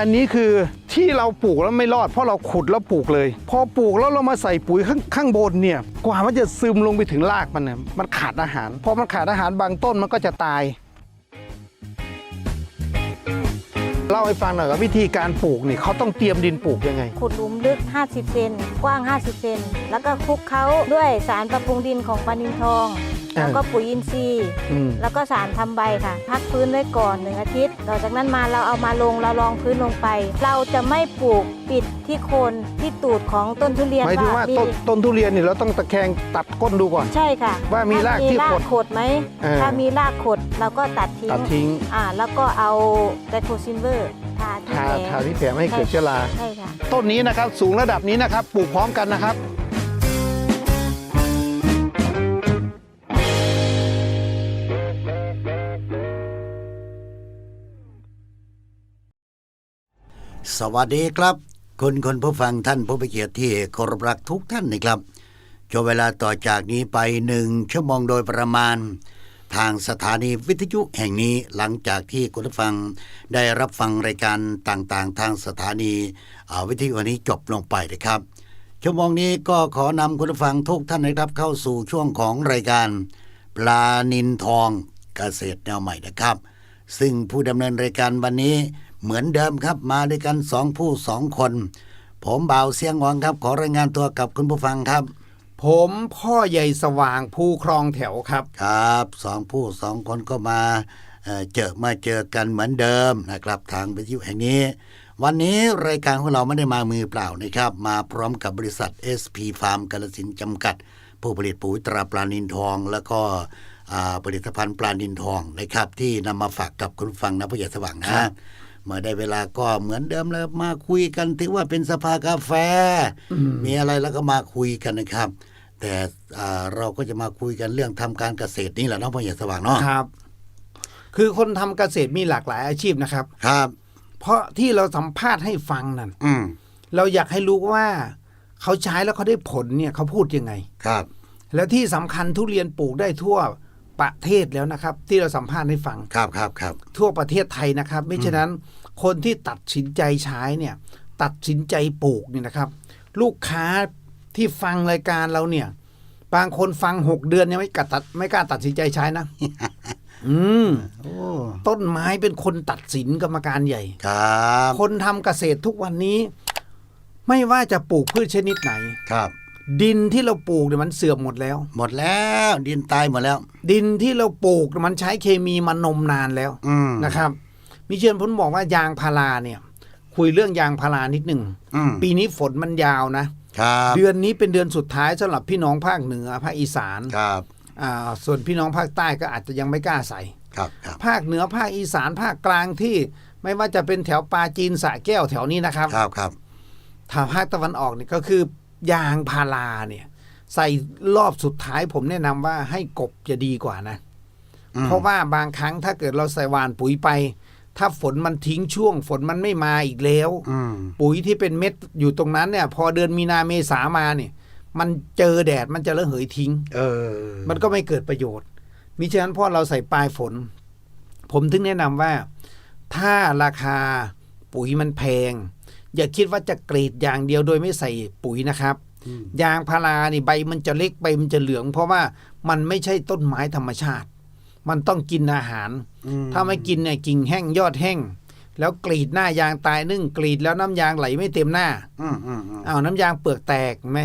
อันนี้คือที่เราปลูกแล้วไม่รอดเพราะเราขุดแล้วปลูกเลย พอปลูกแล้วเรามาใส่ปุ๋ยข้างข้างบนเนี่ยกว่ามันจะซึมลงไปถึงรากมันเนี่ยมันขาดอาหารพอมันขาดอาหารบางต้นมันก็จะตายเล่าให้ฟังหน่อยว่าวิธีการปลูกนี่เขาต้องเตรียมดินปลูกยังไง ขุดหลุมลึก 50 เซน กว้าง 50 เซน แล้วก็คลุกเขาด้วยสารปรับปรุงดินของปานินทอง แล้วก็ปุ๋ยอินทรีย์อืมแล้วก็สารทำใบค่ะ พักพื้นไว้ก่อนหนึ่งอาทิตย์ ต่อจากนั้นมาเราเอามาลงเรารองพื้นลงไป เราจะไม่ปลูกปิดที่โคนที่ตูดของต้นทุเรียนหมายถึงว่าต้นต้นทุเรียนนี่เราต้องตะแคงตัดก้นดูก่อน ใช่ค่ะว่ามีรากที่ถ้ขดขดไหมเออ ถ้ามีรากขดเราก็ตัดทิ้งตัดทิ้งอ่าแล้วก็เอาไดโคซินเวอร์ทาที่ทาแผลทาที่แผลไม่ให้เกิดเชื้อรา ใช่ค่ะ ต้นนี้นะครับสูงระดับนี้นะครับปลูกพร้อมกันนะครับ สวัสดีครับ คุณคนผู้ฟังท่านผู้ไปเกียรติที่เคารพรักทุกท่านนะครับช่วงเวลาต่อจากนี้ไปหนึ่งชั่วโมงโดยประมาณ ทางสถานีวิทยุแห่งนี้หลังจากที่คุณผู้ฟังได้รับฟังรายการต่างๆ ทางสถานีาวิทยุวันนี้จบลงไปนะครับ ชั่วโมงนี้ก็ขอนำคุณผู้ฟังทุกท่านนะครับเข้าสู่ช่วงของรายการปลานินทองเกษตรแนวใหม่นะครับ ซึ่งผู้ดำเนินรายการวันนี้ เหมือนเดิมครับมาด้วยกันสองผู้สองคน ผมบ่าวเสียงหวังครับ ขอรายงานตัวกับคุณผู้ฟังครับ ผมพ่อใหญ่สว่างภูครองแถวครับ ครับสองผู้สองคนก็มาเอ่อเจอมาเจอกันเหมือนเดิมนะครับทางวิทยุแห่งนี้ วันนี้รายการของเราไม่ได้มามือเปล่านะครับ มาพร้อมกับบริษัท SP Farm กาลสินธุ์จำกัด ผู้ผลิตปุ๋ยตราปลานินทอง แล้วก็อ่าผลิตภัณฑ์ปลานินทองนะครับ ที่นำมาฝากกับคุณผู้ฟังนะผู้ใหญ่สว่างนะ เมื่อได้เวลาก็เหมือนเดิมแล้วมาคุยกันถือว่าเป็นสภากาแฟ มีอะไรแล้วก็มาคุยกันนะครับ แต่อ่าเราก็จะมาคุยกันเรื่องทำการเกษตรนี่แหละเน้องพ่อใหญ่สว่างเนาะครับ คือคนทำเกษตรมีหลากหลายอาชีพนะครับ ครับ เพราะที่เราสัมภาษณ์ให้ฟังนั่นอืมเราอยากให้รู้ว่าเขาใช้แล้วเขาได้ผลเนี่ยเขาพูดยังไงครับ แล้วที่สำคัญทุเรียนปลูกได้ทั่ว ประเทศแล้วนะครับ ที่เราสัมภาษณ์ให้ฟังครับครับครับทั่วประเทศไทยนะครับ ไม่ฉะนั้นคนที่ตัดสินใจใช้เนี่ย ตัดสินใจปลูกเนี่ยนะครับ ลูกค้าที่ฟังรายการเราเนี่ย บางคนฟังหกเดือนยังไม่กล้าตัดไม่กล้าตัดสินใจใช้นะ อืมโอ้ต้นไม้เป็นคนตัดสินกรรมการใหญ่ครับคนทำเกษตรทุกวันนี้ ไม่ว่าจะปลูกพืชชนิดไหนครับ ดินที่เราปลูกเนี่ยมันเสื่อมหมดแล้ว หมดแล้ว ดินตายหมดแล้ว ดินที่เราปลูกเนี่ยมันใช้เคมีมานมนานแล้วอืมนะครับมิเชลผมบอกว่ายางพาราเนี่ย คุยเรื่องยางพารานิดหนึ่งอืมปีนี้ฝนมันยาวนะครับเดือนนี้เป็นเดือนสุดท้ายสำหรับพี่น้องภาคเหนือภาคอีสานครับอ่าส่วนพี่น้องภาคใต้ก็อาจจะยังไม่กล้าใส่ครับครับภาคเหนือภาคอีสานภาคกลางที่ไม่ว่าจะเป็นแถวปาจีนสระแก้วแถวนี้นะครับ ครับครับทางภาคตะวันออกเนี่ยก็คือ ยางพาราเนี่ย ใส่รอบสุดท้ายผมแนะนำว่าให้กบจะดีกว่านะอืมเพราะว่าบางครั้งถ้าเกิดเราใส่หวานปุ๋ยไป ถ้าฝนมันทิ้งช่วง ฝนมันไม่มาอีกแล้วอืมปุ๋ยที่เป็นเม็ดอยู่ตรงนั้นเนี่ย พอเดือนมีนาเมษามาเนี่ย มันเจอแดดมันจะระเหยทิ้ง เออ มันก็ไม่เกิดประโยชน์มิฉะนั้นพอเราใส่ปลายฝน ผมถึงแนะนำว่า ถ้าราคาปุ๋ยมันแพง อย่าคิดว่าจะกรีดอย่างเดียวโดยไม่ใส่ปุ๋ยนะครับอืมยางพารานี่ใบมันจะเล็กใบมันจะเหลือง เพราะว่ามันไม่ใช่ต้นไม้ธรรมชาติ มันต้องกินอาหารอืมถ้าไม่กินเนี่ยกิ่งแห้งยอดแห้ง แล้วกรีดหน้ายางตายนึ่งกรีดแล้วน้ำยางไหลไม่เต็มหน้าอืมอืมอืมอ้าวน้ำยางเปลือกแตกเห็นไหม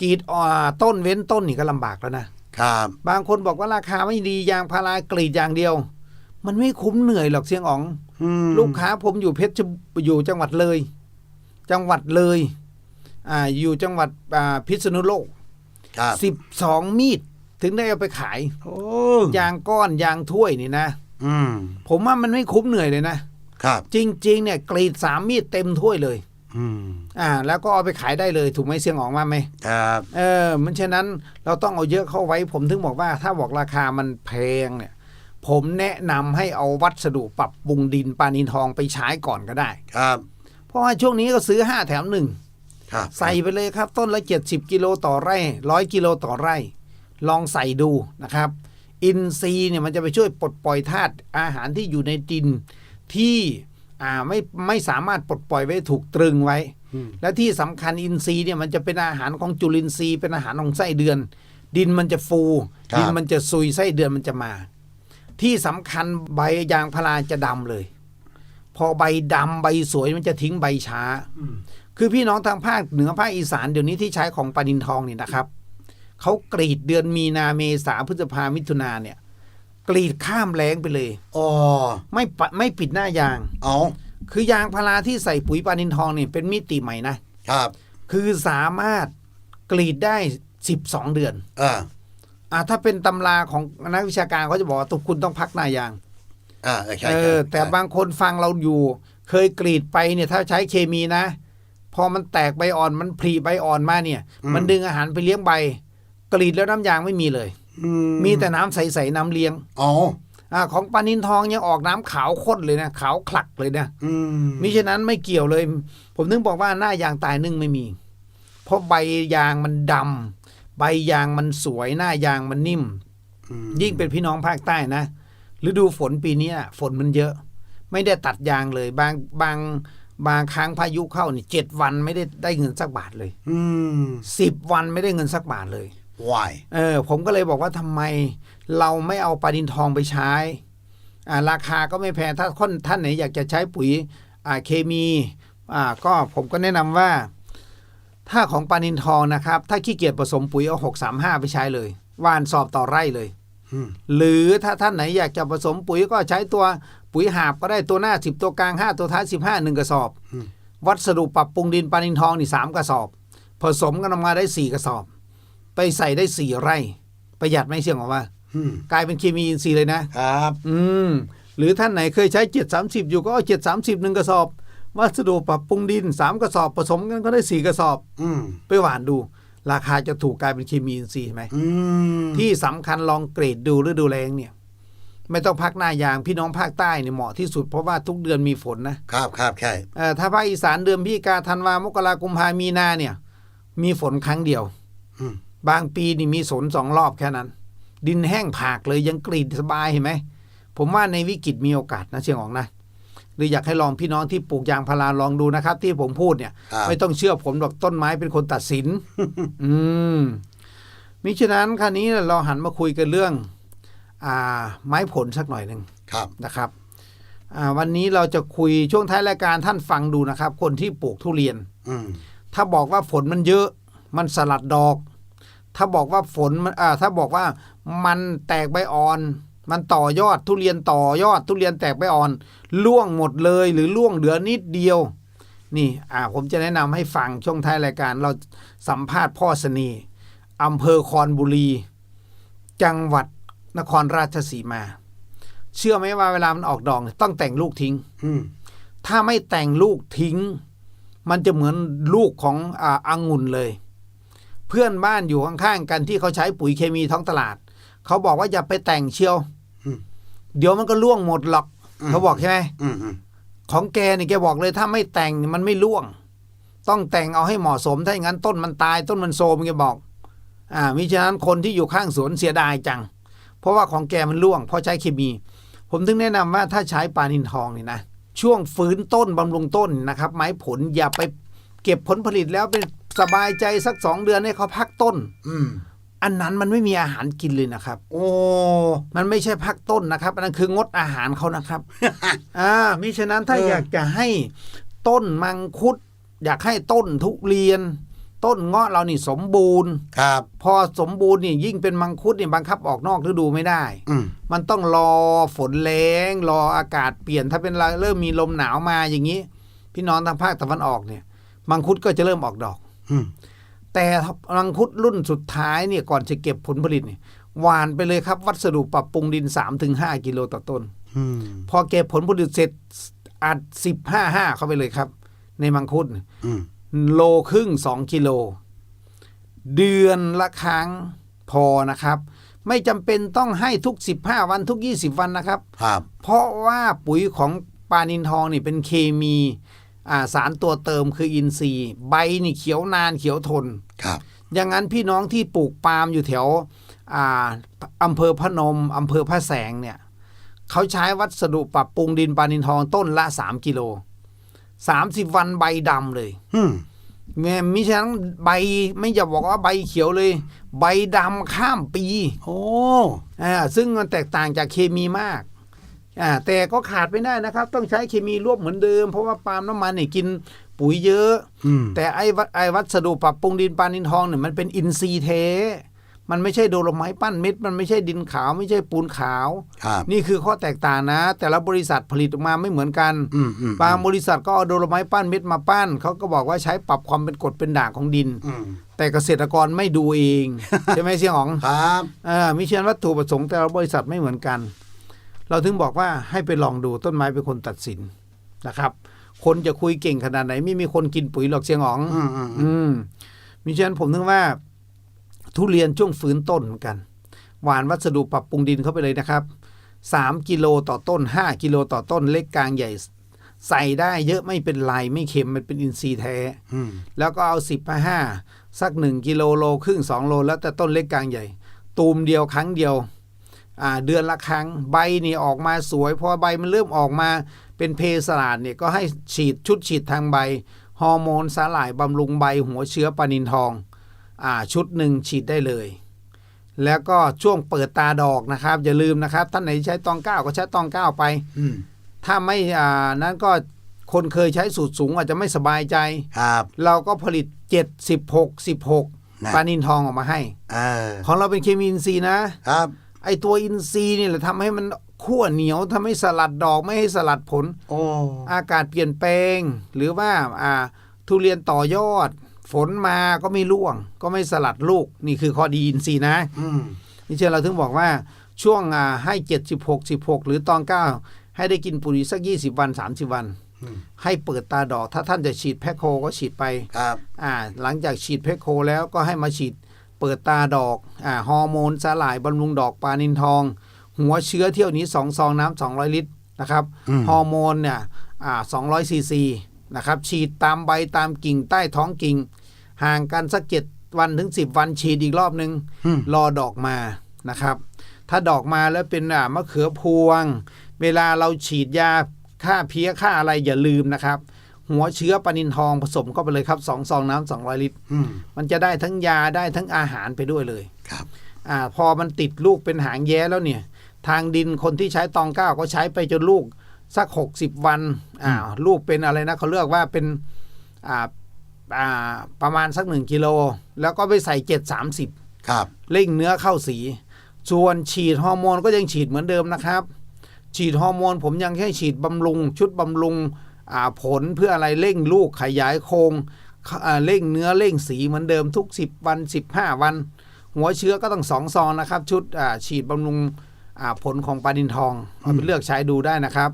กรีดอ่าต้นเว้นต้นนี่ก็ลำบากแล้วนะครับบางคนบอกว่าราคาไม่ดียางพารากรีดอย่างเดียว มันไม่คุ้มเหนื่อยหรอกเสียงอ๋องอืมลูกค้าผมอยู่เพชรอยู่จังหวัดเลย จังหวัดเลยอ่าอยู่จังหวัดอ่าพิษณุโลกครับสิบสองมีด ถึงได้เอาไปขายโอ้ยางก้อนยางถ้วยนี่นะ อืม ผมว่ามันไม่คุ้มเหนื่อยเลยนะครับ จริง ๆ เนี่ยกรีดสามมีดเต็มถ้วยเลย อืม อ่า แล้วก็เอาไปขายได้เลยถูกไหมเสียงออกมาไหมครับเออมันฉะนั้นเราต้องเอาเยอะเข้าไว้ ผมถึงบอกว่า ถ้าบอกราคามันแพงเนี่ย ผมแนะนำให้เอาวัสดุปรับปรุงดินปานินทองไปใช้ก่อนก็ได้ ครับ เพราะว่าช่วงนี้ก็ซื้อ5แถมหนึ่งครับใส่ไปเลยครับ ต้นละ70กิโลต่อไร่ร้อยกิโลต่อไร่ ลองใส่ดูนะครับ อินทรีย์เนี่ยมันจะไปช่วยปลดปล่อยธาตุอาหารที่อยู่ในดินที่อ่าไม่ไม่สามารถปลดปล่อยไว้ถูกตรึงไว้อืมและที่สำคัญอินทรีย์เนี่ยมันจะเป็นอาหารของจุลินทรีย์ เป็นอาหารของไส้เดือน ดินมันจะฟูครับดินมันจะซุยไส้เดือนมันจะมา ที่สำคัญใบยางพาราจะดำเลย พอใบดำใบสวยมันจะทิ้งใบช้าอืมคือพี่น้องทางภาคเหนือภาคอีสานเดี๋ยวนี้ที่ใช้ของปลานินทองนี่นะครับเขากรีดเดือนมีนาเมษาพฤษภามิถุนาเนี่ย กรีดข้ามแรงไปเลยอ๋อไม่ปะไม่ปิดหน้ายางเอาคือยางพาราที่ใส่ปุ๋ยปลานินทองเนี่ยเป็นมิติใหม่นะครับ คือสามารถกรีดได้12เดือนเอออ่าถ้าเป็นตำราของนักวิชาการเขาจะบอกว่าตุกคุณต้องพักหน้ายาง อ่าเออใช่เอใช่อแต่บางคนฟังเราอยู่ เคยกรีดไปเนี่ยถ้าใช้เคมีนะ พอมันแตกใบอ่อนมันผลิใบอ่อนมาเนี่ย มันดึงอาหารไปเลี้ยงใบ กรีดแล้วน้ำยางไม่มีเลยอืมีแต่น้ำใสๆน้ำเลี้ยงอ๋ออ่าของปลานินทองยังออกน้ำขาวข้นเลยนะขาวคลักเลยนะอืมมิฉะนั้นไม่เกี่ยวเลย ผมถึงบอกว่าหน้ายางตายนึ่งไม่มี เพราะใบยางมันดำใบยางมันสวยหน้ายางมันนิ่มอืมยิ่งเป็นพี่น้องภาคใต้นะ ฤดูฝนปีเนี้ยฝนมันเยอะ ไม่ได้ตัดยางเลย บางบางบางครั้งพายุเข้านี่เจ็ดวันไม่ได้ได้เงินสักบาทเลย อืมสิบวันไม่ได้เงินสักบาทเลยวายเออ ผมก็เลยบอกว่าทำไม เราไม่เอาปลาดินทองไปใช้อ่าราคาก็ไม่แพงถ้าคนท่านไหนอยากจะใช้ปุ๋ยอ่าเคมีอ่าก็ผมก็แนะนำว่า ถ้าของปลาดินทองนะครับ ถ้าขี้เกียจผสมปุ๋ยเอาหกสามห้าไปใช้เลยหวานสอบต่อไร่เลยอืม หรือถ้าท่านไหนอยากจะผสมปุ๋ยก็ใช้ตัวปุ๋ยหาบก็ได้ตัวหน้าสิบตัวกลางห้าตัวท้ายสิบห้าหนึ่งกระสอบ วัสดุปรับปรุงดินปลานินทองนี่สามกระสอบ ผสมกันออกมาได้สี่กระสอบ ไปใส่ได้สี่ไร่ ประหยัดไหม่เสี่ยงหรอว่าอืมกลายเป็นเคมีอินทรีย์เลยนะครับ อืมหรือท่านไหนเคยใช้เจ็ดสามสิบอยู่ก็เอาเจ็ดสามสิบหนึ่งกระสอบ วัสดุปรับปรุงดินสามกระสอบ ผสมกันก็ได้สี่กระสอบอืมไปหวานดู ราคาจะถูกกลายเป็นเคมีอินทรีย์ใช่ไหมอืมที่สำคัญลองเกรดดูฤดูแล้งเนี่ย ไม่ต้องพักหน้ายางพี่น้องภาคใต้เนี่ยเหมาะที่สุดเพราะว่าทุกเดือนมีฝนนะครับครับใช่เอ่อถ้าภาคอีสานเดือนพฤศจิกาธันวามกรากุมภามีนาเนี่ย มีฝนครั้งเดียวอืมบางปีนี่มีฝนสองรอบแค่นั้น ดินแห้งผากเลยยังกรีดสบายเห็นไหมผมว่าในวิกฤตมีโอกาสนะเชียงของนะ หรืออยากให้ลองพี่น้องที่ปลูกยางพาราลองดูนะครับ ที่ผมพูดเนี่ยครับไม่ต้องเชื่อผมหรอกต้นไม้เป็นคนตัดสิน อืมมิฉะนั้นคราวนี้เราหันมาคุยกันเรื่อง อ่า ไม้ผลสักหน่อยหนึ่งครับนะครับอ่าวันนี้เราจะคุยช่วงท้ายรายการท่านฟังดูนะครับ คนที่ปลูกทุเรียนอืมถ้าบอกว่าฝนมันเยอะ มันสลัดดอก ถ้าบอกว่าฝนมันอ่าถ้าบอกว่ามันแตกใบอ่อน มันต่อยอดทุเรียนต่อยอดทุเรียนแตกใบอ่อนล่วงหมดเลยหรือล่วงเหลือนิดเดียว นี่อ่าผมจะแนะนำให้ฟังช่วงท้ายรายการ เราสัมภาษณ์พ่อสนีอำเภอคอนบุรี จังหวัดนครราชสีมา เชื่อไหมว่าเวลามันออกดอกเนี่ยต้องแต่งลูกทิ้ง อืมถ้าไม่แต่งลูกทิ้ง มันจะเหมือนลูกของอ่าองุ่นเลย เพื่อนบ้านอยู่ข้างๆกันที่เขาใช้ปุ๋ยเคมีท้องตลาด เขาบอกว่าอย่าไปแต่งเชียวอืมเดี๋ยวมันก็ล่วงหมดหรอกอืมเขาบอกใช่ไหมอืมอืมของแกนี่แกบอกเลยถ้าไม่แต่งเนี่ยมันไม่ล่วง ต้องแต่งเอาให้เหมาะสมถ้าอย่างนั้นต้นมันตาย ต้นมันโทรมแกบอก อ่ามิฉะนั้นคนที่อยู่ข้างสวนเสียดายจัง เพราะว่าของแกมันล่วง เพราะใช้เคมี ผมถึงแนะนำว่าถ้าใช้ปลานินทองนี่นะช่วงฟื้นต้นบำรุงต้นนะครับ ไม้ผลอย่าไปเก็บผลผลิตแล้วเป็นสบายใจสักสองเดือนให้เขาพักต้น อืม อันนั้นมันไม่มีอาหารกินเลยนะครับ โอ้ มันไม่ใช่พักต้นนะครับอันนั้นคืองดอาหารเขานะครับ อ่ามิฉะนั้นถ้าเออออ ยากจะให้ต้นมังคุด อยากให้ต้นทุเรียน ต้นเงาะเรานี่สมบูรณ์ ครับ พอสมบูรณ์นี่ยิ่งเป็นมังคุดนี่บังคับออกนอกฤดูไม่ได้ อืมมันต้องรอฝนแรงรออากาศเปลี่ยนถ้าเป็นเริ่มมีลมหนาวมาอย่างนี้ พี่น้องทางภาคตะวันออกเนี่ย มังคุดก็จะเริ่มออกดอก อืม แต่มังคุดรุ่นสุดท้ายเนี่ยก่อนจะเก็บผลผลิตเนี่ยหวานไปเลยครับ วัสดุปรับปรุงดิน 3-5 กิโลต่อต้นอืมพอเก็บผลผลิตเสร็จอัดสิบห้าห้าเข้าไปเลยครับ ในมังคุดอืมโลครึ่งสองกิโล เดือนละครั้งพอนะครับ ไม่จำเป็นต้องให้ทุก15วันทุก20วันนะครับ ครับ เพราะว่าปุ๋ยของปลานินทองนี่เป็นเคมีอ่า สารตัวเติมคืออินทรีย์ ใบนี่เขียวนานเขียวทนครับอย่างนั้นพี่น้องที่ปลูกปาล์มอยู่แถวอ่าอำเภอพนมอำเภอพระแสงเนี่ยเขาใช้วัสดุปรับปรุงดินปานินทองต้นละ3กิโล30วันใบดำเลยอืมแม่มิฉะนั้นใบไม่จะบอกว่าใบเขียวเลย ใบดำข้ามปี โอ้อ่าซึ่งมันแตกต่างจากเคมีมาก อ่าแต่ก็ขาดไม่ได้นะครับ ต้องใช้เคมีร่วมเหมือนเดิม เพราะว่าปาล์มน้ำมันเนี่ยกินปุ๋ยเยอะอืมแต่ไอ้วัไอ้วัสดุปรับปรุงดินปานินทองเนี่ยมันเป็นอินทรีย์เทมันไม่ใช่โดโลไม้ปั้นเม็ด มันไม่ใช่ดินขาว ไม่ใช่ปูนขาวครับนี่คือข้อแตกต่างนะ แต่ละบริษัทผลิตออกมาไม่เหมือนกันอืมอืมบางบริษัทก็เอาโดโลไม้ปั้นเม็ดมาปั้น เขาก็บอกว่าใช้ปรับความเป็นกรดเป็นด่างของดินอืมแต่เกษตรกรไม่ดูเอง ใช่ไหมเสี่ยงอ๋องครับอ่ามิเชนวัตถุประสงค์แต่ละบริษัทไม่เหมือนกัน เราถึงบอกว่าให้ไปลองดูต้นไม้เป็นคนตัดสินนะครับ คนจะคุยเก่งขนาดไหน ไม่มีคนกินปุ๋ยหรอกเสียงอ๋องอืมอืมอืมอืมมิฉะนั้นผมถึงว่า ทุเรียนช่วงฟื้นต้นเหมือนกัน หวานวัสดุปรับปรุงดินเข้าไปเลยนะครับสามกิโลต่อต้นห้ากิโลต่อต้น เล็กกลางใหญ่ ใส่ได้เยอะไม่เป็นไรไม่เค็มมันเป็นอินทรีย์แท้อืมแล้วก็เอาสิบมาห้าสักหนึ่งกิโลโลครึ่งสองโล แล้วแต่ต้นเล็กกลางใหญ่ ตูมเดียวครั้งเดียวอ่า เดือนละครั้งใบนี่ออกมาสวยพอใบมันเริ่มออกมาเป็นเพสลาดเนี่ยก็ให้ฉีดชุดฉีดทางใบฮอร์โมนสาหร่ายบำรุงใบหัวเชื้อปานินทองอ่าชุดหนึ่งฉีดได้เลย แล้วก็ช่วงเปิดตาดอกนะครับ อย่าลืมนะครับท่านไหนใช้ตองเก้าก็ใช้ตองเก้าไปอืมถ้าไม่อ่านั้นก็คนเคยใช้สูตรสูงอาจจะไม่สบายใจครับ เราก็ผลิต7 16 16นะปลานินทองออกมาให้เออของเราเป็นเคมีอินทรีย์นะครับ ไอตัวอินทรีย์นี่แหละทำให้มันขั้วเหนียวทำให้สลัดดอกไม่ให้สลัดผลโอ้อากาศเปลี่ยนแปลง หรือว่าอ่า ทุเรียนต่อยอด ฝนมาก็ไม่ร่วง ก็ไม่สลัดลูก นี่คือข้อดีอินทรีย์นะอืมนี่เช่นเราถึงบอกว่าช่วงอ่าให้7 16 16หรือตอน9ให้ได้กินปุ๋ยสัก20วัน30วันอืมให้เปิดตาดอก ถ้าท่านจะฉีดแพคโคก็ฉีดไปครับอ่า หลังจากฉีดเพคโคแล้วก็ให้มาฉีด เปิดตาดอกอ่าฮอร์โมนสลายบำรุงดอกปลานินทอง หัวเชื้อเที่ยวนี้2ซองน้ำ200ลิตรนะครับอืมฮอร์โมนเนี่ยอ่า200ซีซีนะครับฉีดตามใบตามกิ่งใต้ท้องกิ่ง ห่างกันสักเจ็ดวันถึง10วันฉีดอีกรอบนึงอืมรอดอกมานะครับ ถ้าดอกมาแล้วเป็นอ่ามะเขือพวง เวลาเราฉีดยาฆ่าเพี้ยฆ่าอะไรอย่าลืมนะครับ หัวเชื้อปลานินทองผสมเข้าไปเลยครับสองซองน้ำสองร้อยลิตรอืมมันจะได้ทั้งยาได้ทั้งอาหารไปด้วยเลยครับอ่าพอมันติดลูกเป็นหางแย้แล้วเนี่ย ทางดินคนที่ใช้ตองเก้าก็ใช้ไปจนลูกสักหกสิบวันอ่าลูกเป็นอะไรนะเขาเลือกว่าเป็นอ่าอ่าประมาณสักหนึ่งกิโล แล้วก็ไปใส่เจ็ดสามสิบครับเร่งเนื้อเข้าสี ส่วนฉีดฮอร์โมนก็ยังฉีดเหมือนเดิมนะครับ ฉีดฮอร์โมนผมยังให้ฉีดบำรุง ชุดบำรุงอ่า ผลเพื่ออะไรเร่งลูกขยายโครงอ่าเร่งเนื้อเร่งสีเหมือนเดิมทุก 10 วัน 15 วัน หัวเชื้อก็ต้องสองซองนะครับ ชุดอ่าฉีดบำรุงอ่าผลของปลาดินทองเอาไปเลือกใช้ดูได้นะครับ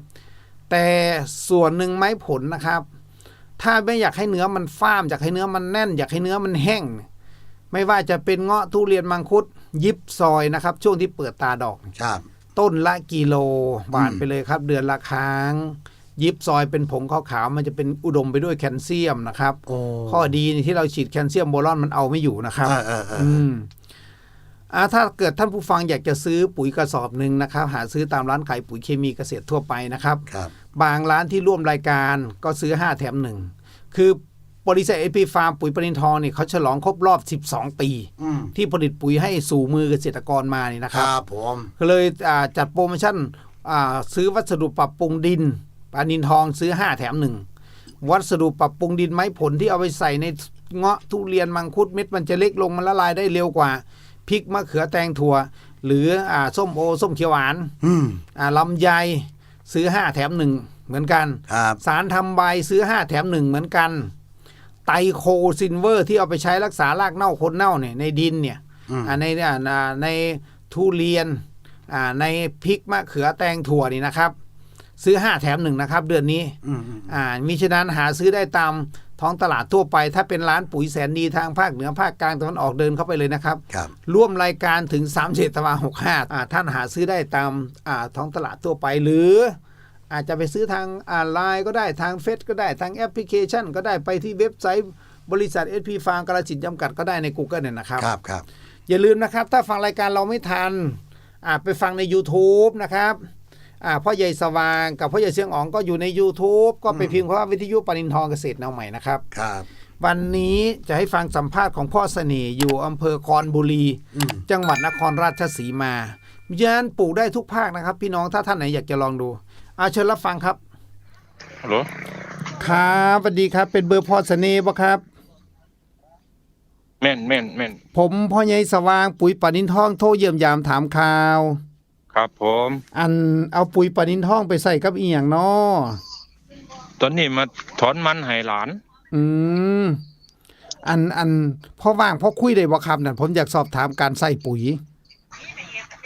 แต่ส่วนหนึ่งไม้ผลนะครับ ถ้าไม่อยากให้เนื้อมันฟ้ามอยากให้เนื้อมันแน่น อยากให้เนื้อมันแห้ง ไม่ว่าจะเป็นเงาะทุเรียนมังคุด ยิบซอยนะครับ ช่วงที่เปิดตาดอกครับต้นละกิโลหวานอืมไปเลยครับ เดือนละครั้ง ยิบซอยเป็นผงขาวๆมันจะเป็นอุดมไปด้วยแคลเซียมนะครับโอ้ข้อดีนี่ที่เราฉีดแคลเซียมโบรอนมันเอาไม่อยู่นะครับเออเออเอออืมอ่าถ้าเกิดท่านผู้ฟังอยากจะซื้อปุ๋ยกระสอบหนึ่งนะครับ หาซื้อตามร้านขายปุ๋ยเคมีเกษตรทั่วไปนะครับครับบางร้านที่ร่วมรายการก็ซื้อ 5 แถมหนึ่งคือบริษัทเอพีฟาร์มปุ๋ยปรินทองเนี่ยเขาฉลองครบรอบ 12 ปีอืมที่ผลิตปุ๋ยให้สู่มือเกษตรกรมานี่นะคครับรับผมก็เลยอ่าจัดโปรโมชั่นอ่าซื้อวัสดุปรับปรุงดิน ปานินทองซื้อ5แถมหนึ่งวัสดุปรับปรุงดินไม้ผลที่เอาไปใส่ในเงาะทุเรียนมังคุดเม็ดมันจะเล็กลงมันละลายได้เร็วกว่าพริกมะเขือแตงถั่ว หรืออ่าส้มโอส้มเขียวหวานอืมอ่าลำไยซื้อ5แถมหนึ่งเหมือนกัน ครับ สารทำใบซื้อ5แถมหนึ่งเหมือนกัน ไตรโคซินเวอร์ที่เอาไปใช้รักษารากเน่าคนเน่าเนี่ยในดินเนี่ยอืม อ่าในอ่าอ่าในทุเรียนอ่าในพริกมะเขือแตงถั่วนี่นะครับ ซื้อ 5 แถมหนึ่งนะครับ เดือนนี้อืมอืมอ่ามิฉะนั้นหาซื้อได้ตามท้องตลาดทั่วไป ถ้าเป็นร้านปุ๋ยแสนดีทางภาคเหนือภาคกลางตะวันออกเดินเข้าไปเลยนะครับครับร่วมรายการถึง3เจตวาหกห้าท่านหาซื้อได้ตามอ่าท้องตลาดทั่วไปหรือ อาจจะไปซื้อทางอ่าไลน์ก็ได้ทางเฟซก็ได้ทางแอปพลิเคชัน ก็ได้ไปที่เว็บไซต์บริษัท SP Farm กระจิตจำกัดก็ได้ใน Google เนี่ยนะครับครับครับอย่าลืมนะครับ ถ้าฟังรายการเราไม่ทันอ่าไปฟังใน YouTube นะครับอ่า พ่อใหญ่สว่างกับพ่อใหญ่เสียงอ๋องก็อยู่ใน YouTube ก็ไปพิมพ์คำว่าวิทยุปรินทองเกษตรแนวใหม่นะครับครับวันนี้จะให้ฟังสัมภาษณ์ของพ่อเสน่ห์อยู่อำเภอคอนบุรีอืมจังหวัดนครราชสีมาเพราะฉะนั้นปลูกได้ทุกภาคนะครับ พี่น้องถ้าท่านไหนอยากจะลองดูอาเชิญรับฟังครับฮัลโหลครับสวัสดีครับ เป็นเบอร์พ่อเสน่ห์ปะครับ แม่นแม่นแม่นผมพ่อใหญ่สว่างปุ๋ยปานินทองโทรเยี่ยมยามถามข่าว ครับผม อันเอาปุ๋ยปานินทองไปใส่กับอีหยังเนาะตอนนี้มาถอนมันให้หลาน อืมอันอันพ่อว่างพ่อคุยได้บ่ครับนั่นผมอยากสอบถามการใส่ปุ๋ย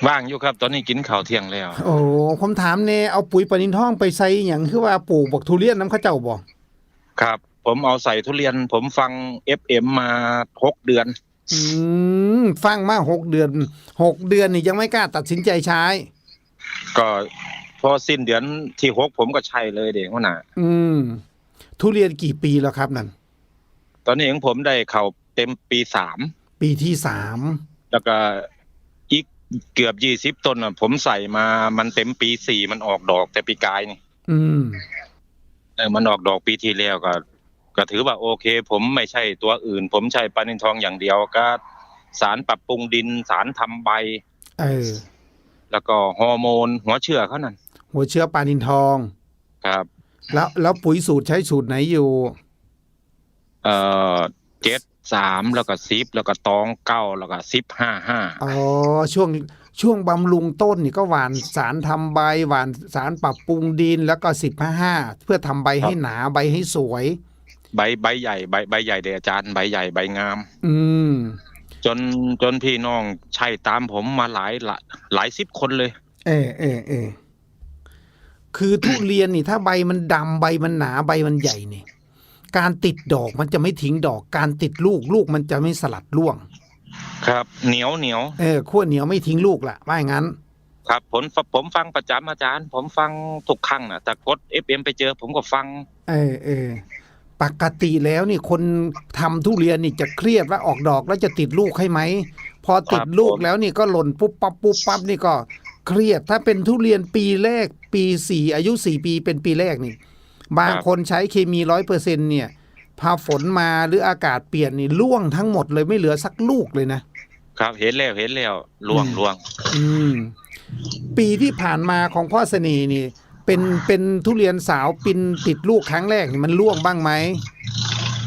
ว่างอยู่ครับ ตอนนี้กินข้าวเที่ยงแล้ว โอ้ผมถามเน่เอาปุ๋ยปานินทองไปใส่อหย่างคือว่าปลูกบักทุเรียนน้ำเข้าเจ้าบ่ครับ ผมเอาใส่ทุเรียน ผมฟัง FM มาหกเดือน อืมฟังมาหกเดือนหกเดือนนี่ยังไม่กล้าตัดสินใจใช้ ก็พอสิ้นเดือนที่หกผมก็ใช่เลยเด็กว่าน่ะอืม ทุเรียนกี่ปีแล้วครับนั่น ตอนนี้ของผมได้เข่าเต็มปีสามปีที่สามแล้วก็อีกเกือบยี่สิบต้นอะ ผมใส่มามันเต็มปีสี่มันออกดอกแต่ปีกายนี่ อืมเออมันออกดอกปีที่แล้วก็ ก็ถือว่าโอเค ผมไม่ใช่ตัวอื่น ผมใช้ปานินทองอย่างเดียวก็สารปรับปรุงดินสารทำใบเออแล้วก็ฮอร์โมน หัวเชื้อเขานั่นหัวเชื้อปลานินทอง ครับ แล้วแล้วปุ๋ยสูตรใช้สูตรไหนอยู่ เอ่อเจ็ดสามแล้วก็สิบแล้วก็ตองเก้าแล้วก็สิบห้าห้าอ๋อช่วงช่วงบำรุงต้นนี่ก็หวานสารทำใบหวานสารปรับปรุงดินแล้วก็สิบห้าห้าเพื่อทำใบให้หนาใบให้สวย ใบใบใหญ่ใบใบใหญ่เดอาจารย์ใบใหญ่ใบงาม อืมจนจนพี่น้องใช่ตามผมมาหลายหลายหลายสิบคนเลย เออเออเออคือทุเรียนนี่ถ้าใบมันดำใบมันหนาใบมันใหญ่นี่การติดดอกมันจะไม่ทิ้งดอก การติดลูกลูกมันจะไม่สลัดร่วง ครับเหนียวเหนียวเออขั้วเหนียวไม่ทิ้งลูกละว่าอย่างนั้น ครับผมผมฟังประจำอาจารย์ ผมฟังทุกครั้งนะแต่กดเอฟเอ็มไปเจอ ผมก็ฟัง เออเออ ปกติแล้วนี่คนทำทุเรียนนี่จะเครียดว่าออกดอกแล้วจะติดลูกให้ไหม พอติดลูกครับผมแล้วนี่ก็หล่นปุ๊บปั๊บปุ๊บปั๊บนี่ก็เครียดถ้าเป็นทุเรียนปีแรกปีสี่อายุสี่ปีเป็นปีแรกนี่บางคนใช้เคมีร้อยเปอร์เซ็นเนี่ยพาฝนมาหรืออากาศเปลี่ยนนี่ร่วงทั้งหมดเลยไม่เหลือสักลูกเลยนะ ครับเห็นแล้วเห็นแล้วล่วงอืมล่วง อืม ปีที่ผ่านมาของพ่อเสน่ห์นี่ เป็นเป็นทุเรียนสาวปินติดลูกครั้งแรกนี่มันร่วงบ้างไหม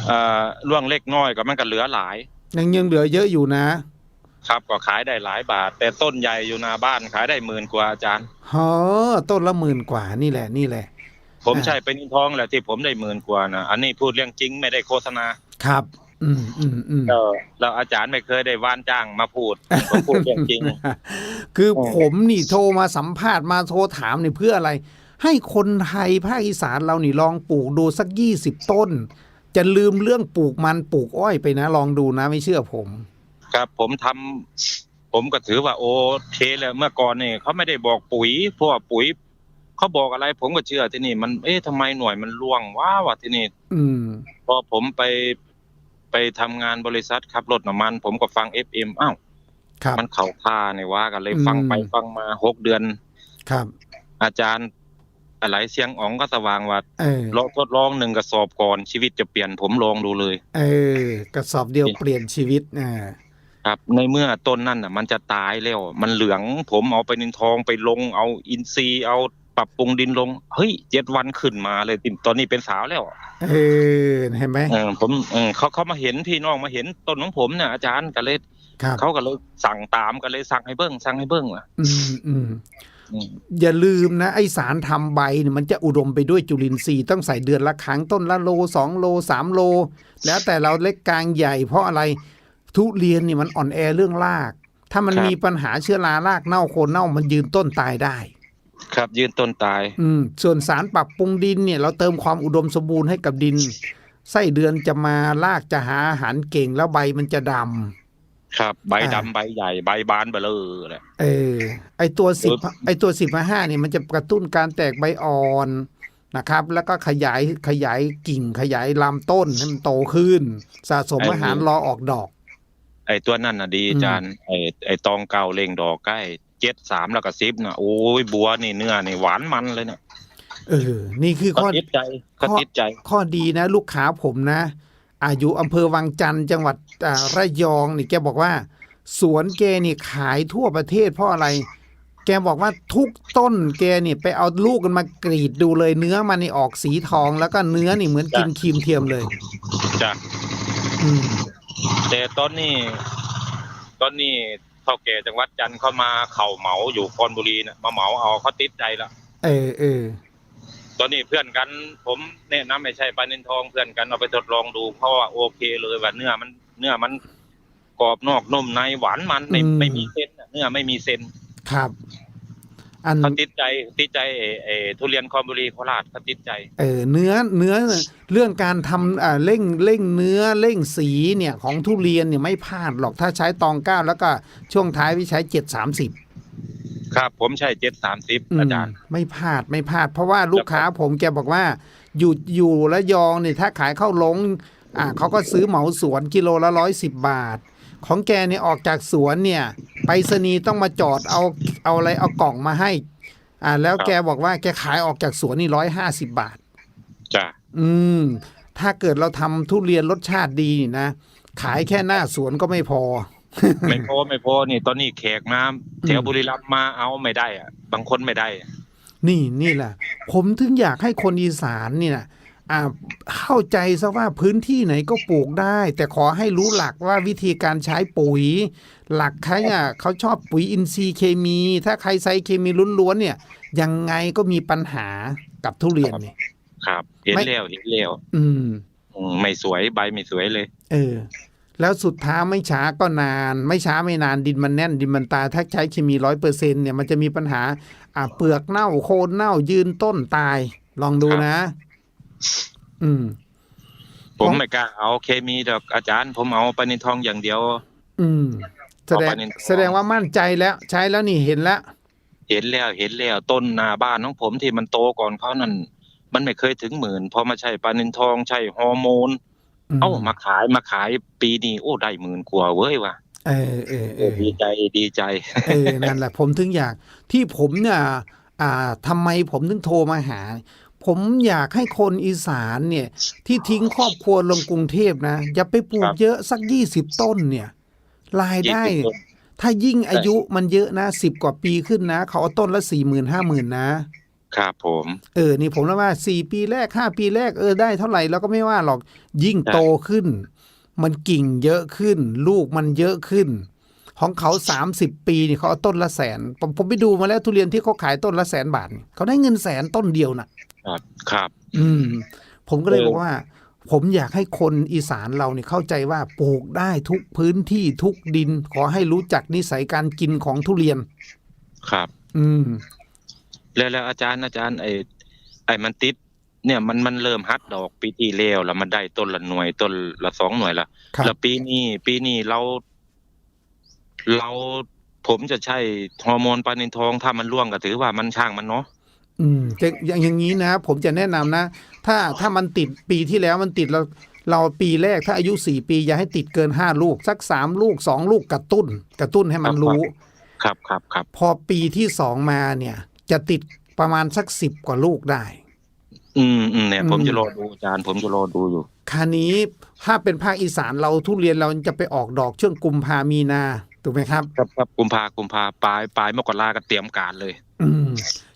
เอ่อล่วงเล็กน้อยก็มันก็เหลือหลาย ยังยังเหลือเยอะอยู่นะ ครับก็ขายได้หลายบาท แต่ต้นใหญ่อยู่หน้าบ้านขายได้หมื่นกว่าอาจารย์ฮอต้นละหมื่นกว่านี่แหละนี่แหละ ผมอ่าใช่เป็นทองแหละที่ผมได้หมื่นกว่านะอันนี้พูดเรื่องจริงไม่ได้โฆษณาครับ อืมอืมอืมเออแล้วอาจารย์ไม่เคยได้ว่านจ้างมาพูดผมพูดเรื่องจริง คือโอ้ผมนี่โทรมาสัมภาษณ์มาโทรถามนี่เพื่ออะไร ให้คนไทยภาคอีสานเรานี่ลองปลูกดูสักยี่สิบต้น จะลืมเรื่องปลูกมันปลูกอ้อยไปนะ ลองดูนะไม่เชื่อผม ครับผมทำผมก็ถือว่าโอเคแล้วเมื่อก่อนนี่เขาไม่ได้บอกปุ๋ยเพราะว่อปุ๋ยเขาบอกอะไร ผมก็เชื่อที่นี่ มันเอ๊ะทำไมหน่วยมันล่วงว้าวะที่นี่อืมพอผมไปไปทำงานบริษัทขับรถน้ำมัน ผมก็ฟัง FM อ้าวครับมันเข่าท่าในว่ากันเลยฟังอืมไปฟังมาหกเดือน ครับ อาจารย์ อะไรเสียงอ๋องก็สว่างว่าเออลองทดลองหนึ่งกระสอบก่อนชีวิตจะเปลี่ยนผมลองดูเลย เออกระสอบเดียวเปลี่ยนชีวิตอ่าครับในเมื่อต้นนั่นน่ะ มันจะตายแล้ว มันเหลืองผมเอาไปนินทองไปลงเอาอินทรีย์เอาปรับปรุงดินลง เฮ้ยเจ็ดวันขึ้นมาเลยติตอนนี้เป็นสาวแล้ว เออเห็นไหมเออผมเออเขาเขามาเห็นพี่น้องมาเห็นต้นของผมเนี่ยอาจารย์ก็เลยครับเขาก็เลยสั่งตามก็เลยสั่งให้เบิ้งสั่งให้เบิ้งว่ะอืมอืม อืมอย่าลืมนะ ไอสารทำใบเนี่ยมันจะอุดมไปด้วยจุลินทรีย์ต้องใส่เดือนละครั้งต้นละโลสองโลสามโล แล้วแต่เราเล็กกลางใหญ่เพราะอะไรทุเรียนนี่มันอ่อนแอเรื่องราก ถ้ามันมีปัญหาเชื้อรารากเน่าโคนเน่ามันยืนต้นตายได้ ครับยืนต้นตาย อืมส่วนสารปรับปรุงดินเนี่ย เราเติมความอุดมสมบูรณ์ให้กับดินไส้เดือนจะมารากจะหาอาหารเก่งแล้วใบมันจะดำ ครับ ใบอ่าดำใบใหญ่ใบบานเบลอแหละเออ ไอตัวสิบเออไอตัวสิบห้าเนี่ยมันจะกระตุ้นการแตกใบอ่อนนะครับ แล้วก็ขยายขยายกิ่งขยายลำต้นให้มันโตขึ้น สะสมอาหารรอออกดอก ไอ้ตัวนั่นน่ะดีอืมอาจารย์ไอ้ไอ้ตองเก่าเล่งดอกใกล้เจเจ็ดสามแล้วก็สิบนะโอ้ยบัวนี่เนื้อนี่หวานมันเลยเนี่ยเออ นี่คือก็ข้อ ติดใจก็ติดใจ ข้อดีนะ ลูกค้าผมนะ อายุอำเภอวังจันทร์จังหวัดอ่าระยองนี่แกบอกว่า สวนแกนี่ขายทั่วประเทศเพราะอะไร แกบอกว่าทุกต้นแกนี่ไปเอาลูกกันมากรีดดูเลยเนื้อมันนี่ออกสีทอง แล้วก็เนื้อนี่เหมือนกินครีมเทียมเลยจ้ะอืมแต่ตอนนี้ ตอนนี้เท่าแก่จังหวัดจันทร์เขามาเข่าเหมาอยู่คอนบุรีนะมาเหมาเอาเขาติดใจละเออเออ ตอนนี้เพื่อนกัน ผมแนะนำไม่ใช่ปลานินทองเพื่อนกันเอาไปทดลองดูเพราะว่าโอเคเลยว่าเนื้อมันเนื้อมันกรอบนอกนุ่มในหวานมันไม่ไม่มีเส้นน่ะเนื้อไม่มีเส้นครับ อัน เขาติดใจติดใจเอเอทุเรียนคอนบุรีโคราชเขาติดใจ เออเนื้อเนื้อเรื่องการทำอ่าเร่งเร่งเนื้อเร่งสีเนี่ยของทุเรียนเนี่ยไม่พลาดหรอกถ้าใช้ตองเก้าแล้วก็ช่วงท้ายพี่ใช้เจ็ดสามสิบ ครับ ผมใช่เจ็ดสามสิบอาจารย์ ไม่พลาดไม่พลาด เพราะว่าลูกค้าผมแกบอกว่า อยู่อยู่ระยองเนี่ยถ้าขายเข้าลงอ่าเขาก็ซื้อเหมาสวนกิโลละร้อยสิบบาท ของแกเนี่ยออกจากสวนเนี่ยไปรษณีย์ต้องมาจอดเอาเอาอะไรเอากล่องมาให้ อ่า แล้วครับแกบอกว่าแกขายออกจากสวนนี่ร้อยห้าสิบบาทจ้ะอืม ถ้าเกิดเราทำทุเรียนรสชาติดีนี่นะ ขายแค่หน้าสวนก็ไม่พอ ไม่พอไม่พอนี่ตอนนี้แขกมาแถวบุรีรัมย์มาเอาไม่ได้อะบางคนไม่ได้นี่นี่แหละ ผมถึงอยากให้คนอีสานนี่นะอ่าเข้าใจซะว่าพื้นที่ไหนก็ปลูกได้ แต่ขอให้รู้หลักว่าวิธีการใช้ปุ๋ย หลักใครอะเขาชอบปุ๋ยอินทรีย์เคมี ถ้าใครใช้เคมีล้วนๆเนี่ย ยังไงก็มีปัญหากับทุเรียนเนี่ยครับ เห็นไม่แล้วเห็นแล้วอืมอืม ไม่สวยใบไม่สวยเลย เออ แล้วสุดท้ายไม่ช้าก็นาน ไม่ช้าไม่นานดินมันแน่น ดินมันตายถ้าใช้เคมีร้อยเปอร์เซ็นเนี่ยมันจะมีปัญหาอ่าเปลือกเน่าโคนเน่ายืนต้นตาย ลองดูนะ อืม ผมของไม่กล้าเอาเคมีดอกอาจารย์ ผมเอาปลานินทองอย่างเดียว อืม แสดงเอาไปในแสดงว่ามั่นใจแล้ว ใช้แล้วนี่เห็นแล้วเห็นแล้วเห็นแล้วต้นหนาบ้านของผมที่มันโตก่อนเขานั่นมันไม่เคยถึงหมื่นพอมาใช่ปลานินทองใช่ฮอร์โมน เอ้ามาขายมาขายปีนี้โอ้ได้หมื่นกว่าเว้ยว่ะเออเออเอโอ้อดีใจดีใจเออนั่นแหละผมถึงอยากที่ผมเนี่ยอ่าทำไมผมถึงโทรมาหา ผมอยากให้คนอีสานเนี่ย ที่ทิ้งครอบครัวลงกรุงเทพนะ อย่าไปปลูคกรับเยอะสักยี่สิบต้นเนี่ยรายได้ยี่สิบต้นถ้ายิ่งอายุมันเยอะนะสิบกว่าปีขึ้นนะ เขาเอาต้นละสี่หมื่นห้าหมื่นนะ ครับผมเออนี่ผมแล้วว่าสี่ปีแรกห้าปีแรกเออได้เท่าไหร่เราก็ไม่ว่าหรอกยิ่งโตขึ้น มันกิ่งเยอะขึ้น ลูกมันเยอะขึ้น ของเขาสามสิบปีนี่เขาเอาต้นละแสน ผมผมไปดูมาแล้วทุเรียนที่เขาขายต้นละแสนบาทนี่เขาได้เงินแสนต้นเดียวน่ะครับครับ อืม ผมก็เลยเออบอกว่า ผมอยากให้คนอีสานเราเนี่ยเข้าใจว่าปลูกได้ทุกพื้นที่ทุกดิน ขอให้รู้จักนิสัยการกินของทุเรียน ครับ อืม แล้วแล้วอาจารย์อาจารย์ไอ้ไอ้มันติด เนี่ยมันมันเริ่มฮัดดอกปีที่แล้วแล้วมันได้ต้นละหน่วยต้นละสองหน่วยละครับแล้วปีนี้ปีนี้เรา เราผมจะใช้ฮอร์โมนปลานินทองถ้ามันร่วงก็ถือว่ามันช่างมันเนาะอืมจะอย่างอย่างนี้นะผมจะแนะนำนะ ถ้าถ้ามันติดปีที่แล้วมันติดเราเราปีแรกถ้าอายุสี่ปี อย่าให้ติดเกินห้าลูก สักสามลูกสองลูกกระตุ้น กระตุ้นให้มันรู้ ครับครับครับ พอปีที่สองมาเนี่ย จะติดประมาณสักสิบกว่าลูกได้ อืมอืมเนี่ยอืมผมจะรอดูอาจารย์ ผมจะรอดูอยู่คราวนี้ถ้าเป็นภาคอีสานเราทุเรียนเราจะไปออกดอกช่วงกุมภามีนาถูกไหมครับ ครับครับกุมภากุมภาปลายปลายมกราก็เตรียมการเลย อืม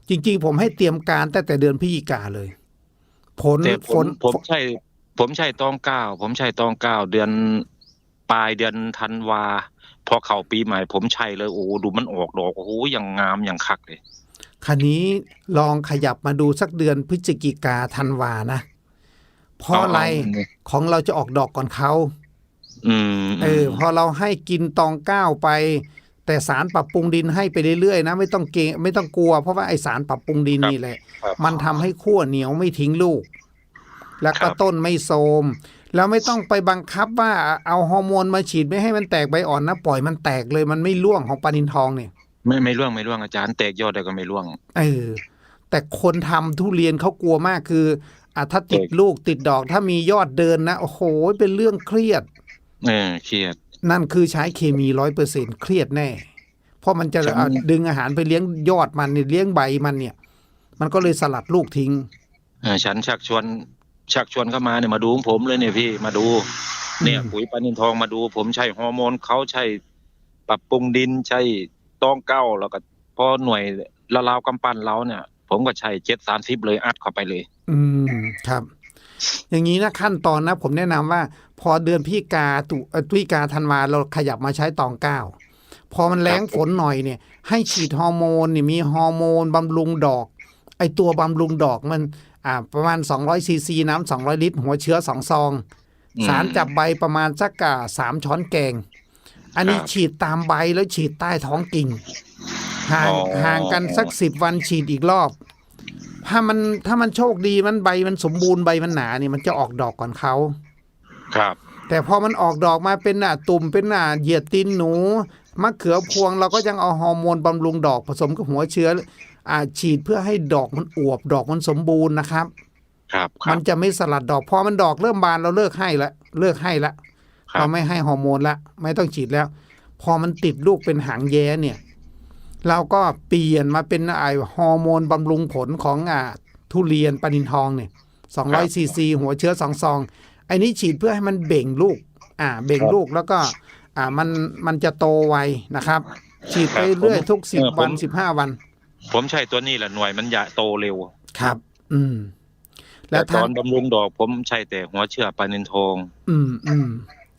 จริง ๆ ผมให้เตรียมการตั้งแต่เดือนพฤศจิกาเลย ผลแต่ผฝมนผมใช่ ผมใช่ตองเก้าผมใช่ตองเก้าเดือนปลายเดือนธันวาพอเข้าปีใหม่ ผมใช่เลยโอ้ดูมันออกดอกโอ้โหอย่างงามอย่างคักเลย คราวนี้ลองขยับมาดูสักเดือนพฤศจิกาธันวานะ เพราะอะไรของเราจะออกดอกก่อนเขาอืมเออ พอเราให้กินตองก้าวไป แต่สารปรับปรุงดินให้ไปเรื่อยๆนะ ไม่ต้องเกรงไม่ต้องกลัว เพราะว่าไอสารปรับปรุงดินนี่แหละครับมันทำให้ขั้วเหนียวไม่ทิ้งลูก แล้วครัก็บต้นไม่โทรมแล้วไม่ต้องไปบังคับว่าเอาฮอร์โมนมาฉีดไม่ให้มันแตกใบอ่อนนะ ปล่อยมันแตกเลยมันไม่ร่วงของปลานินทองเนี่ย ไม่ไม่ร่วงไม่ร่วงอาจารย์แตกยอดได้ก็ไม่ร่วง เออ แต่คนทำทุเรียนเขากลัวมากคืออะถ้าติดลูกติดดอกถ้ามียอดเดินนะโอ้โหเป็นเรื่องเครียดเออเครียด นั่นคือใช้เคมีร้อยเปอร์เซ็นเครียดแน่ เพราะมันจะฉันอะดึงอาหารไปเลี้ยงยอดมันเนี่ยเลี้ยงใบมันเนี่ย มันก็เลยสลัดลูกทิ้งเอ่อฉันชักชวนชักชวนเข้ามาเนี่ยมาดูของผมเลยเนี่ยพี่มาดู เนี่ยอืมปุ๋ยปลานินทองมาดู ผมใช้ฮอร์โมนเขาใช้ปรับปรุงดินใช้ ต้องเก้าแล้วก็พอหน่วยละลาวกำปั้นเราเนี่ย ผมก็ใช้เจ็ดสามสิบเลยอัดเข้าไปเลย อืมครับ อย่างนี้นะขั้นตอนนะ ผมแนะนำว่า พอเดือนพฤศจิกาตุเอ่อพฤศจิกาธันวาเราขยับมาใช้ตองเก้าพอมันแรงฝนหน่อยเนี่ย ให้ฉีดฮอร์โมนเนี่ยมีฮอร์โมนบำรุงดอก ไอตัวบำรุงดอกมันอ่าประมาณ 200ซีซีน้ำ200 ลิตร หัวเชื้อสองซองอืมสารจับใบประมาณสักอ่าสามช้อนแกง อันนี้ครับฉีดตามใบแล้วฉีดใต้ท้องกิ่ง ห่างอ๋อห่างกันสักสิบวันฉีดอีกรอบ ถ้ามันถ้ามันโชคดีมันใบมันสมบูรณ์ใบมันหนาเนี่ยมันจะออกดอกก่อนเขาครับ แต่พอมันออกดอกมาเป็นหน้าตุ่มเป็นหน้าเหยียดตีนหนูมะเขือพวงเราก็ยังเอาฮอร์โมนบำรุงดอกผสมกับหัวเชื้ออ่าฉีดเพื่อให้ดอกมันอวบดอกมันสมบูรณ์นะครับ ครับคมัรันบจะไม่สลัดดอกพอมันดอกเริ่มบานเราเลิกให้ละเลิกให้ละครั เราบไม่ให้ฮอร์โมนละ ไม่ต้องฉีดแล้ว พอมันติดลูกเป็นหางแย้เนี่ย เราก็เปลี่ยนมาเป็นไอฮอร์โมนบำรุงผลของอ่าทุเรียนปานินทองเนี่ยสองร้อยซีซีหัวเชื้อสองซองไอ้นี้ฉีดเพื่อให้มันเบ่งลูก อ่า เบ่งลูกแล้วก็ อ่ามันมันจะโตไวนะครับ ฉีดไปเรื่อยทุกสิบวันสิบห้าวัน ผมใช้ตัวนี้แหละหน่วยมันใหญ่โตเร็วครับ อืม แล้แต่วตทาองนบำรุงดอกผมใช้แต่หัวเชื้อปลานินทอง อืมอืม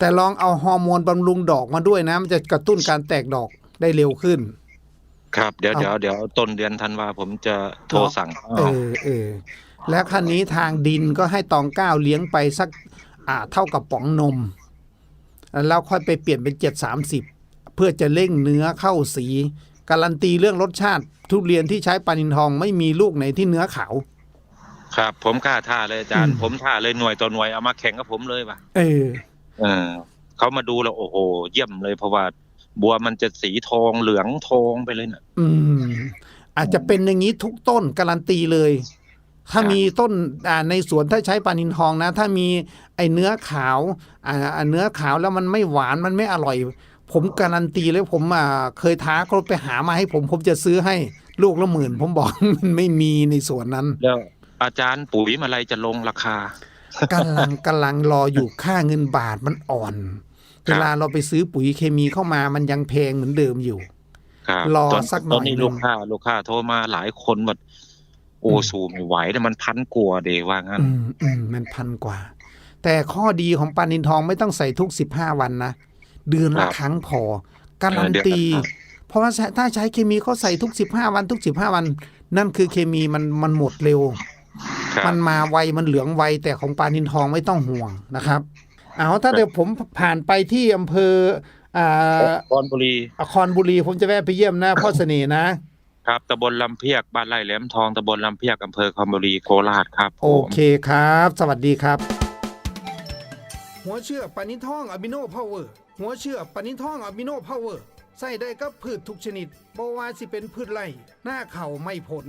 แต่ลองเอาฮอร์โมนบำรุงดอกมาด้วยนะ มันจะกระตุ้นการแตกดอกได้เร็วขึ้น ครับเดี๋ยวเอาเดี๋ยวเดี๋ยวต้นเดือนธันวาผมจะโทรสั่งเออเออแล้วคันนี้ทางดินก็ให้ตองก้าวเลี้ยงไปสัก อ่า เท่ากับป๋องนม แล้วค่อยไปเปลี่ยนเป็นเจ็ดสามสิบเพื่อจะเร่งเนื้อเข้าสี การันตีเรื่องรสชาติ ทุเรียนที่ใช้ปานินทองไม่มีลูกไหนที่เนื้อขาวครับ ผมกล้าท่าเลยอาจารอืย์มผมท่าเลยหน่วยต่อหน่วยเอามาแข่งกับผมเลยว่ะเออ เออเขามาดูแล้วโอ้โห เยี่ยมเลยเพราะว่าบัวมันจะสีทองเหลืองทองไปเลยน่ะ อืม อาจจะเป็นอย่างนี้ทุกต้นการันตีเลย ถ้าครับมีต้นอ่าในสวนถ้าใช้ปานินทองนะ ถ้ามีไอเนื้อขาวอ่าอ่าเนื้อขาวแล้วมันไม่หวานมันไม่อร่อย ผมการันตีเลยผมอ่าเคยท้าเขาไปหามาให้ผมผมจะซื้อให้ลูกละหมื่น ผมบอกมันไม่มีในสวนนั้น แล้วอาจารย์ปุ๋ยมาอะไรจะลงราคา กำลังกำลังรออยู่ค่าเงินบาทมันอ่อนครัเวบลาเราไปซื้อปุ๋ยเคมีเข้ามามันยังแพงเหมือนเดิมอยู่ครับรอตนสักหน่อยตอนนี้หนึ่งลูกค้าลูกค้าโทรมาหลายคนว่าโอ้อืมสูไม่ไหวแต่มันพันกลัวาเดว่างั้นอืมอืมมันพันกว่า แต่ข้อดีของปลานินทองไม่ต้องใส่ทุกสิบห้าวันนะ เดือนละครับครั้งพอการันเออเดือนละตีครั้งเพราะว่าถ้าใช้เคมีเขาใส่ทุกสิบห้าวัน ทุกสิบห้าวัน นั่นคือเคมีมันมันหมดเร็วครับ มันมาไวมันเหลืองไวแต่ของปลานินทองไม่ต้องห่วงนะครับเอาถ้าเดี๋ยวผมผ่านไปที่อำเภออ่าคอนบุรีอครบุรีผมจะแวะไปเยี่ยมนะพ่อเสน่ห์นะครับตำบลลำเพียกบ้านไร่แหลมทองตำบลลำเพียกอำเภอคอนบุรีโคราชครับผมโอเคครับ สวัสดีครับ หัวเชื่อปานินทองอะมิโนพาวเวอร์หัวเชื่อปานินทองอะมิโนพาวเวอร์ใส่ได้กับพืชทุกชนิดบ่ว่าสิเป็นพืชไร่หน้าเข่าไม่ผล